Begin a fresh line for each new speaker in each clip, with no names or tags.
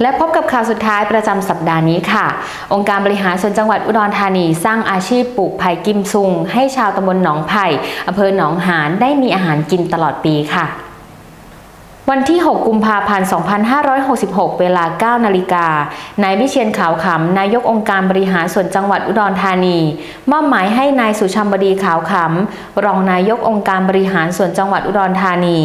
และพบกับข่าวสุดท้ายประจำสัปดาห์นี้ค่ะ องค์การบริหารส่วนจังหวัดอุดรธานีสร้างอาชีพปลูกไผ่กิมซุง ให้ชาวตำบลหนองไผ่อำเภอหนองหานได้มีอาหารกินตลอดปีค่ะ วันที่ 6 กุมภาพันธ์ 2566 เวลา 9 นาฬิกา นายวิเชียนขาวขำ นายกองค์การบริหารส่วนจังหวัดอุดรธานี มอบหมายให้นายสุชาบดีขาวขำ รองนายกองค์การบริหารส่วนจังหวัดอุดรธานี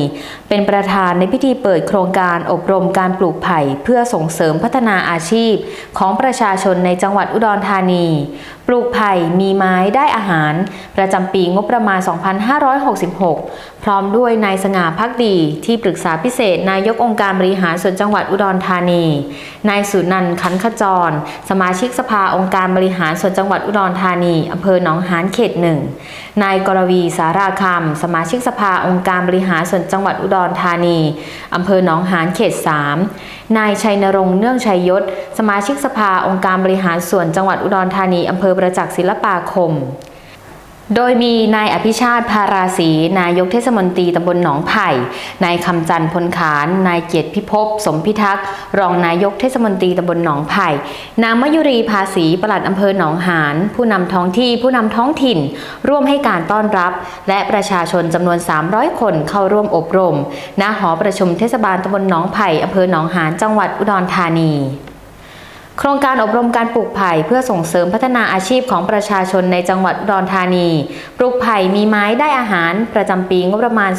เป็นประธานในพิธีเปิดโครงการอบรมการปลูกไผ่ เพื่อส่งเสริมพัฒนาอาชีพ ของประชาชนในจังหวัดอุดรธานี ลูกไผ่มีไม้ได้อาหาร ประจำปีงบประมาณ 2566 พร้อมด้วยนายสง่าพักดี ที่ปรึกษาพิเศษนายกองค์การบริหารส่วนจังหวัดอุดรธานี นายสุนันท์ขันขจร สมาชิกสภาองค์การบริหารส่วนจังหวัดอุดรธานีอำเภอหนองหานเขตหนึ่งนายกรวีสาราคำสมาชิกสภาองค์การบริหารส่วนจังหวัดอุดรธานีอำเภอหนองหานเขต 3 นายชัยนรงค์เนื่องชัยยศ สมาชิกสภาองค์การบริหารส่วนจังหวัดอุดรธานีอำเภอประจักษ์ศิลปาคม โดยมีนายอภิชาติพาราศีนายกเทศมนตรีตำบลหนองไผ่ นายคำจันทร์พลขาน นายเกียรติพิภพสมพิทักษ์ รองนายกเทศมนตรีตำบลหนองไผ่ นางมยุรีภาษีปลัดอำเภอหนองหาน ผู้นำท้องที่ผู้นำท้องถิ่น ร่วมให้การต้อนรับ และประชาชนจำนวน 300 คนเข้าร่วมอบรม ณ หอประชุมเทศบาลตำบลหนองไผ่อำเภอหนองหาน จังหวัดอุดรธานี โครงการอบรมการปลูกไผ่เพื่อส่งเสริมพัฒนาอาชีพของประชาชนในจังหวัดอุดรธานี ปลูกไผ่มีไม้ได้อาหารประจำปีงบประมาณ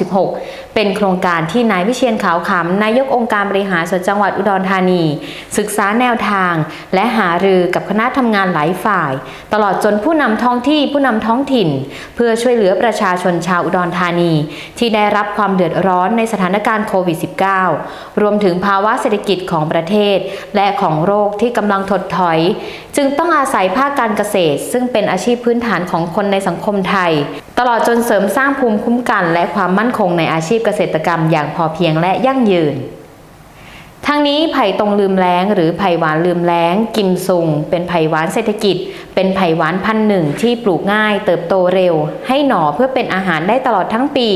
2566 เป็นโครงการที่นายวิเชียนขาวขำนายกองค์การบริหารส่วนจังหวัดอุดรธานี ศึกษาแนวทาง และหารือกับคณะทำงานหลายฝ่าย ตลอดจนผู้นำท้องที่ผู้นำท้องถิ่น เพื่อช่วยเหลือประชาชนชาวอุดรธานี ที่ได้รับความเดือดร้อนในสถานการณ์โควิด -19 รวมถึงภาวะเศรษฐกิจของประเทศและของโรคที่กำลังถดถอย จึงต้องอาศัยภาคการเกษตร ซึ่งเป็นอาชีพพื้นฐานของคนในสังคมไทย ตลอดจนเสริมสร้างภูมิคุ้มกัน และความมั่นคงในอาชีพเกษตรกรรมอย่างพอเพียงและยั่งยืนทั้งนี้ไผ่ตรงลืมแล้ง หรือไผ่หวานลืมแล้ง กิมซุง เป็นไผ่หวานเศรษฐกิจ เป็นไผ่หวานพันหนึ่งที่ปลูกง่าย เติบโตเร็ว ให้หน่อเพื่อเป็นอาหารได้ตลอดทั้งปี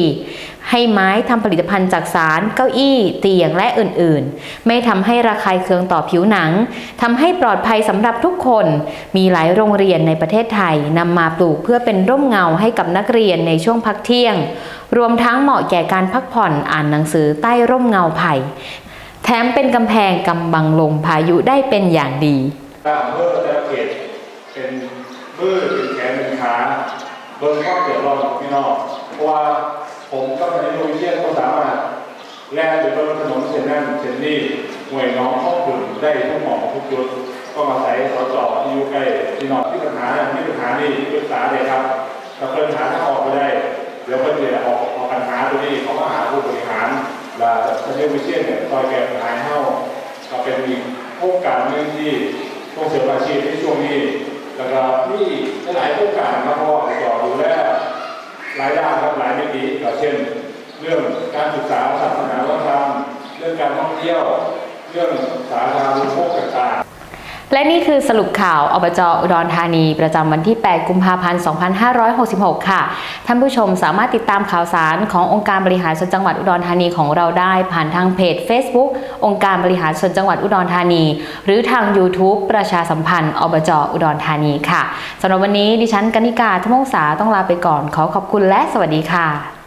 ให้ไม้ทำผลิตภัณฑ์จากสาร เก้าอี้ เตียงและอื่นๆ ไม่ทำให้ระคายเคืองต่อผิวหนังทำให้ปลอดภัยสำหรับทุกคน มีหลายโรงเรียนในประเทศไทยนำมาปลูกเพื่อเป็นร่มเงาให้กับนักเรียนในช่วงพักเที่ยง รวมทั้งเหมาะแก่การพักผ่อนอ่านหนังสือใต้ร่มเงาไผ่แถมเป็นกำแพงกำบังลมพายุได้เป็นอย่างดี
ถ้าอำเภอแต่ละเขตเป็นมือเป็นแขนเป็นขาเบิ่งความเดือดร้อนองพี่น้องเพราะว่า ผมก็ในโรงเรียนก็สามารถแล่นหรือบนถนนเส้นนั้นเส้นนี้หน่วยน้องเข้าถึงได้ทุกหมอทุกจุดก็มาใส่สจที่อยู่ใกล้พี่นองที่ปัญหาที่ปัญหานี่ปรึกษาเลยครับถ้าเพิ่นหาทางออกไม่ได้ เดี๋ยวเพิ่นจะออกออกปัญหาตัวนี้เขาก็หาผู้บริหารและประเทศวิเชียนเนี่ยซอยแก้ปัญหาให้เฮาก็เป็นอีกโครงการหนึงที่ส่งเสริมอาชีพในช่วงนี้ แล้วก็มีหลายโครงการครับเพราะว่าต่อดูแล หลายด้านครับหลายมิติอย่างเช่น เรื่องการศึกษาศาสนาวัฒนธรรมเรื่องการท่องเที่ยว เรื่องสาธารณ
และนี่คือสรุปข่าวอบจอุดรธานี ประจำวันที่ 8 กุมภาพันธ์ 2566 ค่ะ ท่านผู้ชมสามารถติดตามข่าวสารขององค์การบริหารส่วนจังหวัดอุดรธานีของเราได้ผ่านทางเพจ Facebook องค์การบริหารส่วนจังหวัดอุดรธานี หรือทาง YouTube ประชาสัมพันธ์อบจอุดรธานีค่ะสำหรับวันนี้ดิฉันกนิกาทมงษาต้องลาไปก่อนขอขอบคุณและสวัสดีค่ะ